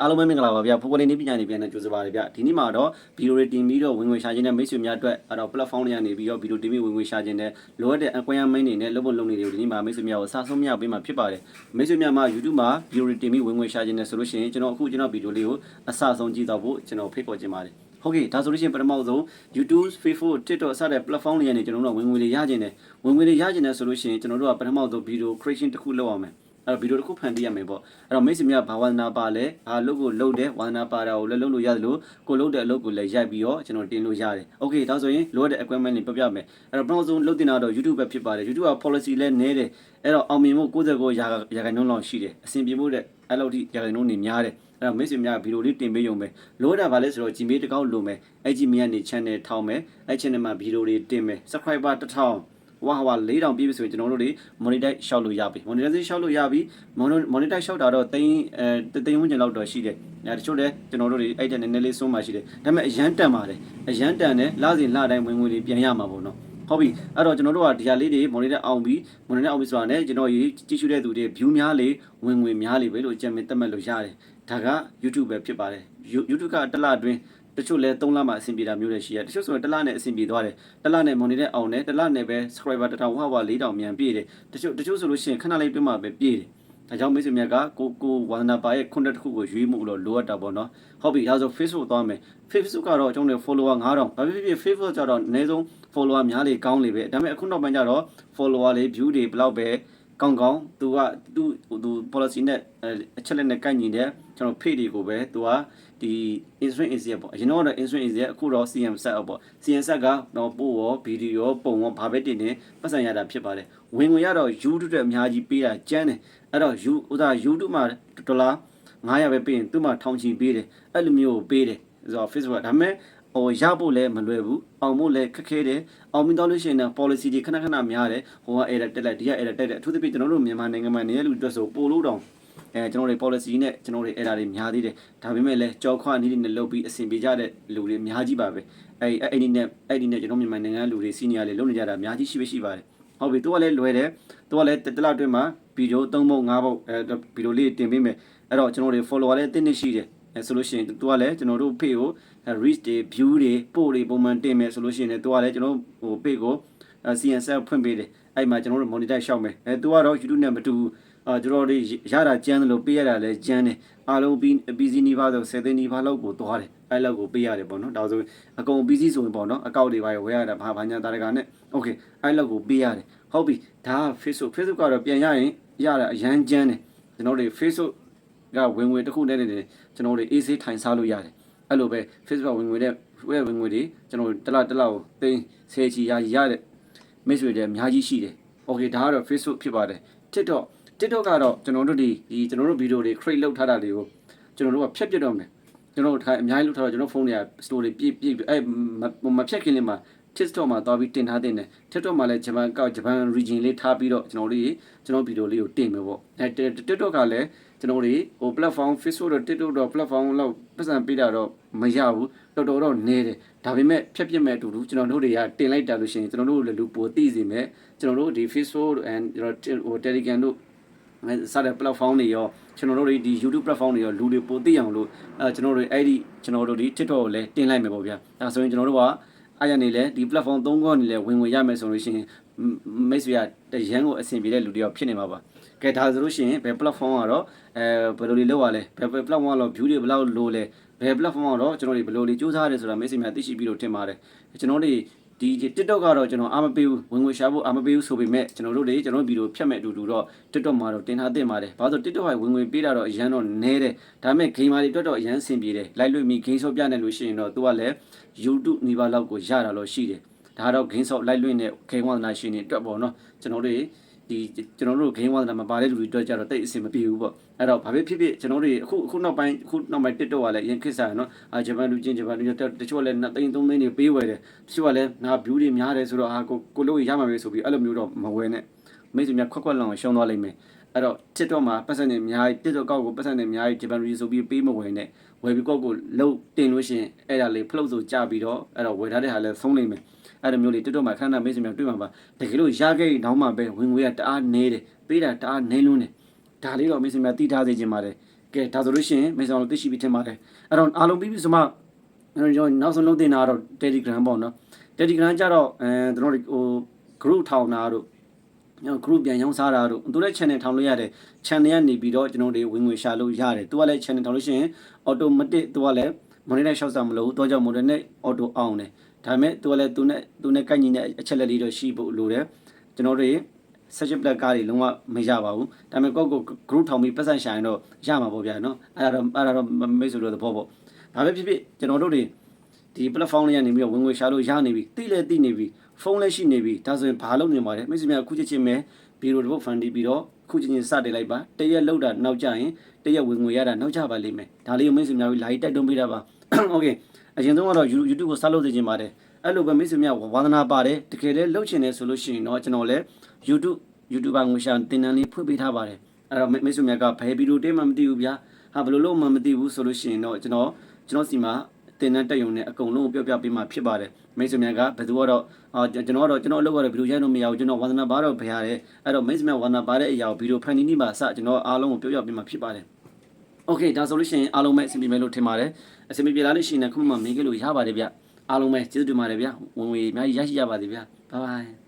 အားလုံးပဲမင်္ဂလာပါဗျာဖိုကိုလင်းနေပညာနေပြန်နေကြိုးစားပါရဗျာဒီနေ့မှာတော့ဗီဒီယိုတွေတင်ပြီးတော့ဝင်ငွေရှာခြင်းနဲ့မိတ်ဆွေများအတွက်အဲ့တော့ platform တွေကနေပြီးတော့ဗီဒီယိုတင်ပြီးဝင်ငွေရှာခြင်းနဲ့လိုအပ်တဲ့ acquirement တွေနဲ့လုပ်ဖို့လုပ်နေတွေကိုဒီနေ့မှာမိတ်ဆွေများကိုစာဆုံးများပေးမှာဖြစ်ပါတယ်မိတ်ဆွေများမှာ YouTube မှာဗီဒီယိုတွေတင်ပြီးဝင်ငွေရှာခြင်းနဲ့ဆိုလို့ရှိရင်ကျွန်တော်အခုကျွန်တော်ဗီဒီယိုလေးကိုအစဆုံးကြည့်တော့ဖို့ကျွန်တော်ဖိတ်ခေါ်ခြင်းပါတယ်ဟုတ်ကဲ့ဒါဆိုလို့ရှိရင်ပထမဆုံး YouTube Facebook TikTok စတဲ့ platform တွေကနေကျွန်တော်တို့ကဝင်ငွေတွေရခြင်းနဲ့ဝင်ငွေတွေရခြင်းနဲ့ဆိုလို့ရှိရင်ကျွန်တော်တို့ကပထမဆုံး video creation တစ်ခုလုပ်အောင်မယ် အဲ့တော့ဗီဒီယိုတစ်ခုဖန်တီးရမယ်ပေါ့အဲ့တော့မိတ်ဆွေများဘာဝန္ဒနာပါလဲဘာလုပ်ကိုလုပ်တယ်ဝန္ဒနာပါတာကိုလည်းလုပ်လို့ရတယ်လို့ကိုလုပ်တဲ့အလုပ်ကိုလည်းရိုက်ပြီးတော့ကျွန်တော်တင်လို့ရတယ်โอเคဒါဆိုရင်လိုအပ်တဲ့ equipment တွေပြပြမယ်အဲ့တော့ပထမဆုံးလုပ်တင်တာတော့ YouTube ပဲဖြစ်ပါတယ် YouTube က policy လဲနည်းတယ်အဲ့တော့အောင်မြင်မှု69ရာရာခိုင်နှုန်းလောက်ရှိတယ်အဆင်ပြေမှုတဲ့အဲ့လောက်ထိရာခိုင်နှုန်းနေများတယ်အဲ့တော့မိတ်ဆွေများဗီဒီယိုလေးတင်ပေးရုံပဲလိုအပ်တာဗာလဲဆိုတော့ Gmail တစ်ကောက်လိုမယ်အဲ့ Gmail ကနေ channel ထောင်မယ်အဲ့ channel မှာဗီဒီယိုတွေတင်မယ် subscriber 1000 ဟွာဟွာ၄တောင်ပြည့်ပြီဆိုရင်ကျွန်တော်တို့တွေ monetize ရှောက်လို့ရပြီ monetize ရှောက်လို့ရပြီ monetize ရှောက်တာတော့တိန်းအဲတိန်းဝန်းကျင်လောက်တော့ရှိတယ်အဲတချို့လည်းကျွန်တော်တို့တွေအဲ့တဲ့နည်းနည်းလေးစွန်းမှရှိတယ်ဒါပေမဲ့အရန်တန်ပါတယ်အရန်တန်တယ်လစဉ်လတိုင်းဝင်ငွေတွေပြန်ရမှာပေါ့နော်ဟုတ်ပြီအဲ့တော့ကျွန်တော်တို့ကဒီဟာလေးတွေ monitor အောင်ပြီး monitor အောင်ပြီးဆိုတာနဲ့ကျွန်တော်ရေကြည့်ရှုတဲ့သူတွေ view များလေဝင်ငွေများလေပဲလို့ကြံမသတ်မှတ်လို့ရတယ်ဒါက YouTube ပဲဖြစ်ပါတယ် YouTube ကတစ်လအတွင်း တချို့လဲ3လမှအဆင်ပြေတာမျိုးတွေရှိရတယ်တချို့ဆိုရင်တစ်လနဲ့အဆင်ပြေသွားတယ်တစ်လနဲ့ monitor အောင်တယ်တစ်လနဲ့ပဲ subscriber 1000ဝဝ4000မြန်ပြည့်တယ်တချို့တချို့ဆိုလို့ရှိရင်ခဏလေးပြမှပဲပြည့်တယ်ဒါကြောင့်မိတ်ဆွေများကကိုကိုဝန္ဒနာပါရဲ့ content တစ်ခုကိုရွေးမှုလို့လိုအပ်တာပေါ့နော်ဟုတ်ပြီဒါဆို Facebook သွားမယ် Facebook ကတော့ကျွန်တော်တို့ follower 9000ဘာဖြစ်ဖြစ် Facebook ကျတော့အနည်းဆုံး follower များလေကောင်းလေပဲဒါပေမဲ့အခုနောက်ပိုင်းကျတော့ follower လေး view တွေဘယ်လောက်ပဲ ကောင်းကောင်းသူကသူသူ policy နဲ့အချက်လက်နဲ့ကိုက်ညီတဲ့ကျွန်တော် page တွေကိုပဲသူကဒီ instrument easy ပေါ့အရင်တော့ instrument easy အခုတော့ CM set ပေါ့ CM set ကတော့ပို့ရောဗီဒီယိုပုံရောဘာပဲတင်နေပတ်စံရတာဖြစ်ပါတယ်ဝင်ဝင်ရတော့ YouTube အတွက်အများကြီးပေးတာကျန်းတယ်အဲ့တော့ you ဥသာ YouTube မှာဒေါ်လာ900ပဲပေးရင်သူ့မှာထောင်ချီပေးတယ်အဲ့လိုမျိုးပေးတယ်ဆိုတော့ Facebook ဒါပေမဲ့ ဟိုရဖို့လည်းမလွယ်ဘူးအောင်ဖို့လည်းခက်ခဲတယ်အောင်ပြီးတော့လို့ရှိရင် policy တွေခဏခဏများတယ်ဟိုက error တက်လိုက်ဒီက error တက်တယ်အထူးသဖြင့်ကျွန်တော်တို့မြန်မာနိုင်ငံမှာနေရလူအတွက်ဆိုပို့လို့တောင်အဲကျွန်တော်တို့ policy နဲ့ကျွန်တော်တို့ error တွေများသေးတယ်ဒါပေမဲ့လည်းကြော်ခွနည်းတွေနဲ့လုပ်ပြီးအဆင်ပြေကြတဲ့လူတွေအများကြီးပါပဲအဲအဲ့ဒီနဲ့အဲ့ဒီနဲ့ကျွန်တော်မြန်မာနိုင်ငံလူတွေ senior တွေလုပ်နေကြတာအများကြီးရှိပဲရှိပါတယ်ဟုတ်ပြီသူကလည်းလွယ်တယ်သူကလည်းတလအတွင်းမှာဗီဒီယို၃ပုံ၅ပုံအဲဗီဒီယိုလေးတင်ပေးမယ်အဲ့တော့ကျွန်တော်တို့ follower လည်းတင်းနေရှိတယ် အဲဆိုလို့ရှိရင်သူကလည်းကျွန်တော်တို့ page ကို reach တွေ view တွေပို့တွေပုံမှန်တင်မယ်ဆိုလို့ရှိရင်လည်းသူကလည်းကျွန်တော်ဟို page ကို CNSL ဖွင့်ပေးတယ်အဲ့မှာကျွန်တော်တို့ monitor ရှောက်မယ်အဲသူကတော့ YouTube နဲ့မတူဘူးအာကျွန်တော်တို့ရတာကျန်းတယ်လို့ပေးရတာလည်းကျန်းတယ်အားလုံးပြီး PC နီးပါးဆို10သိန်းနီးပါးလောက်ကိုသွားတယ်အဲ့လောက်ကိုပေးရတယ်ပေါ့နော်ဒါဆိုအကုန် PC ဆိုရင်ပေါ့နော်အကောင့်တွေပါရဝယ်ရတာဘာဘာညာတာတကာနဲ့ okay အဲ့လောက်ကိုပေးရတယ်ဟုတ်ပြီဒါက Facebook Facebook ကတော့ပြန်ရရင်ရတာအရန်ကျန်းတယ်ကျွန်တော်တို့ Facebook ကဝင်ငွေတစ်ခုနဲ့နေကျွန်တော်တို့ AC ထိုင်စားလို့ရတယ်အဲ့လိုပဲ Facebook ဝင်ငွေတဲ့ဝင်ငွေတွေကျွန်တော်တို့တစ်လတစ်လကိုသိန်း10ချီရရတဲ့မိတ်ဆွေတွေအများကြီးရှိတယ် okay ဒါကတော့ Facebook ဖြစ်ပါတယ် TikTok TikTok ကတော့ကျွန်တော်တို့ဒီဒီကျွန်တော်တို့ဗီဒီယိုတွေ create လုပ်ထားတာတွေကိုကျွန်တော်တို့ကဖြတ်ပြတော့မယ်ကျွန်တော်တို့ထိုင်အများကြီးလုပ်ထားတော့ကျွန်တော်ဖုန်းတွေက story ပြည့်ပြည့်အဲမဖြတ်ခင်လေးမှာ TikTok မှာသွားပြီးတင်ထားတဲ့နဲ့ TikTok မှာလည်းဂျပန်ကောက်ဂျပန် region လေးထားပြီးတော့ကျွန်တော်တို့ကျွန်တော်ဗီဒီယိုလေးကိုတင်မယ်ပေါ့အဲ TikTok ကလည်း ကျွန်တော်တို့ဟို platform Facebook တော့ TikTok တော့ platform လောက်ပတ်စံပေးတာတော့မရဘူးတော်တော်တော့နေတယ်ဒါပေမဲ့ဖြတ်ပြစ်မဲ့အတူတူကျွန်တော်တို့တွေကတင်လိုက်တာလို့ရှိရင်ကျွန်တော်တို့လည်းလူပိုသိစေမယ်ကျွန်တော်တို့ဒီ Facebook and ကျွန်တော်ဟို Telegram တို့စတဲ့ platform တွေရောကျွန်တော်တို့ဒီ YouTube platform တွေရောလူတွေပိုသိအောင်လို့အဲကျွန်တော်တို့အဲ့ဒီကျွန်တော်တို့ဒီ TikTok ကိုလည်းတင်လိုက်မယ်ပေါ့ဗျာအဲဆိုရင်ကျွန်တော်တို့ကအားရနေလဲဒီ platform သုံးခုကနေလဲဝင်ဝင်ရမယ်ဆိုလို့ရှိရင် မိတ်ဆွေကတရန်ကိုအဆင်ပြေတဲ့လူတွေရောဖြစ်နေမှာပါကဲဒါဆိုလို့ရှိရင်ဘယ် platform ကတော့အဲဘယ်လိုတွေလုပ်ရလဲဘယ် platform ကတော့ view တွေဘယ်လောက်လိုလဲဘယ် platform ကတော့ကျွန်တော်တို့ဘယ်လိုတွေစူးစမ်းရတယ်ဆိုတာမိတ်ဆွေများသိရှိပြီးတော့ထင်ပါတယ်ကျွန်တော်တို့ဒီ TikTok ကတော့ကျွန်တော်အားမပေးဘူးဝင်ငွေရှာဖို့အားမပေးဘူးဆိုပေမဲ့ကျွန်တော်တို့တွေကျွန်တော်ဗီဒီယိုဖြတ်မဲ့အတူတူတော့ TikTok မှာတော့တင်ထားတင်ပါတယ်။ဘာလို့ TikTok ကဝင်ငွေပေးတာတော့အရန်တော့နဲတယ်။ဒါပေမဲ့ gamer တွေအတွက်တော့အရန်ဆင်ပြေတယ်။လိုက်လို့မိ game shop ပြနေလို့ရှိရင်တော့သူကလည်း YouTube နေပါလောက်ကိုရတာလို့ရှိတယ်။ ဒါတော့ game shop လိုက်လွင့်တဲ့ game ဝါသနာရှင်တွေအတွက်ပေါ့နော်။ကျွန်တော်တို့ဒီကျွန်တော်တို့ game ဝါသနာမှာပါတဲ့လူတွေအတွက်ကြတော့တိတ်အဆင်မပြေဘူးပေါ့အဲ့တော့ဘာဖြစ်ဖြစ်ဖြစ်ကျွန်တော်တို့အခုအခုနောက်ပိုင်းအခုနောက်ပိုင်း TikTok ကလည်းအရင်ခေတ်စားရနော်အာဂျပန်လူချင်းဂျပန်လူချင်းတချို့လည်း2သိန်း3သိန်းတွေပေးဝယ်တယ်တချို့ကလည်းငါ view တွေများတယ်ဆိုတော့အာကိုကိုလို့ရမှာပဲဆိုပြီးအဲ့လိုမျိုးတော့မဝယ်နဲ့မိတ်ဆွေများခွက်ခွက်လောင်ရှုံးသွားလိမ့်မယ်အဲ့တော့ TikTok မှာပတ်စံနေအများကြီး TikTok ကောက်ကိုပတ်စံနေအများကြီးဂျပန်လူဆိုပြီးပေးမဝယ်နဲ့ဝယ်ပြီးကောက်ကိုလှုပ်တင်လို့ရှိရင်အဲ့ဒါလေးဖလုတ်ဆိုကြပြီးတော့အဲ့တော့ဝယ်ထားတဲ့ဟာလည်းဆုံးလိမ့်မယ် အဲ့လိုမျိုးလေးတွတ်တော့မှခဏခဏမိတ်ဆွေများတွေ့မှာပါတကယ်လို့ရခဲ့ရင်တော့မှပဲဝင်ငွေကတအားနေတယ်ပေးတာတအားနေလွန်းတယ်ဒါလေးတော့မိတ်ဆွေများသိထားစေချင်ပါတယ်ကကဲဒါဆိုလို့ရှိရင်မေဆောင်တို့သိရှိပြီးထင်ပါတယ်အဲ့တော့အားလုံးပြီးပြီဆိုမှကျွန်တော်နောက်ဆုံးလုပ်တင်တာကတော့ Telegram ပေါ့နော် Telegram ကြတော့အဲကျွန်တော်တို့ဟို group ထောင်တာတို့ကျွန်တော် group ပြန်ရောင်းစားတာတို့သူလည်း channel ထောင်လို့ရတယ် channel ကနေပြီးတော့ကျွန်တော်တို့ဝင်ငွေရှာလို့ရတယ်သူကလည်း channel ထောင်လို့ရှိရင် automatic သူကလည်း monitor ရှောက်စားမလို့တော့ကြောင့် monitor နဲ့ auto အောင်တယ် ဒါပေမဲ့သူကလည်းသူနဲ့သူနဲ့ကိုက်ညီတဲ့အချက်လက်လေးတော့ရှိဖို့လိုတယ်ကျွန်တော်တို့ search black ကားတွေလုံးဝမရပါဘူးဒါပေမဲ့ကိုယ့်ကို group ထောင်ပြီးပတ်စံရှာရင်တော့ရမှာပေါ့ဗျာနော်အဲ့ဒါတော့အဲ့ဒါတော့မိတ်ဆွေတို့သဘောပေါ့ဒါပဲဖြစ်ဖြစ်ကျွန်တော်တို့တွေဒီ platform လေးကနေပြီးတော့ဝင်ငွေရှာလို့ရနေပြီတိလဲတိနေပြီဖုန်းလည်းရှိနေပြီဒါဆိုရင်ဘာလုပ်နေမှာလဲမိတ်ဆွေများအခုချက်ချင်းပဲဗီဒီယိုတစ်ပုဒ်ဖန်တီးပြီးတော့ခုချင်းချင်းစတင်လိုက်ပါတရက်လောက်တာနောက်ကြရင်တရက်ဝင်ငွေရတာနောက်ကြပါလိမ့်မယ်ဒါလေးကိုမိတ်ဆွေများပြီးလာကြီးတိုက်တွန်းပေးတာပါ okay အရင်ဆုံးကတော့ YouTube ကိုစလုပ်သိချင်ပါတယ်အဲ့လိုပဲမိတ်ဆွေများဝါသနာပါတယ်တကယ်လည်းလုပ်ချင်တယ်ဆိုလို့ရှိရင်တော့ကျွန်တော်လည်း YouTube YouTuber ငွေရှာတင်တန်းလေးဖွင့်ပေးထားပါတယ်အဲ့တော့မိတ်ဆွေများကဘယ်ဗီဒီယိုတဲမှမသိဘူးဗျာဟာဘယ်လိုလုပ်မှမသိဘူးဆိုလို့ရှိရင်တော့ကျွန်တော်ကျွန်တော်စီမှာတင်တန်းတက်ရုံနဲ့အကုန်လုံးကိုပြောပြပေးမှာဖြစ်ပါတယ်မိတ်ဆွေများကဘယ်သူကတော့အာကျွန်တော်ကတော့ကျွန်တော်အလုပ်ကတော့ဗီဒီယိုရိုက်လို့မရဘူးကျွန်တော်ဝါသနာပါတော့ဘယ်ရတယ်အဲ့တော့မိတ်ဆွေများဝါသနာပါတဲ့အရာကိုဗီဒီယိုဖန်တီးနေပါစကျွန်တော်အားလုံးကိုပြောပြပေးမှာဖြစ်ပါတယ် โอเคဒါဆိုလို့ရှိရင်အားလုံးပဲအဆင်ပြေမယ်လို့ထင်ပါတယ်အဆင်ပြေလာလို့ရှိရင်လည်းခုမှမေးခဲ့လို့ရပါတယ်ဗျအားလုံးပဲကျေးဇူးတင်ပါတယ်ဗျဝင်ဝင်အများကြီးရရှိကြပါစေဗျဘိုင်ဘိုင်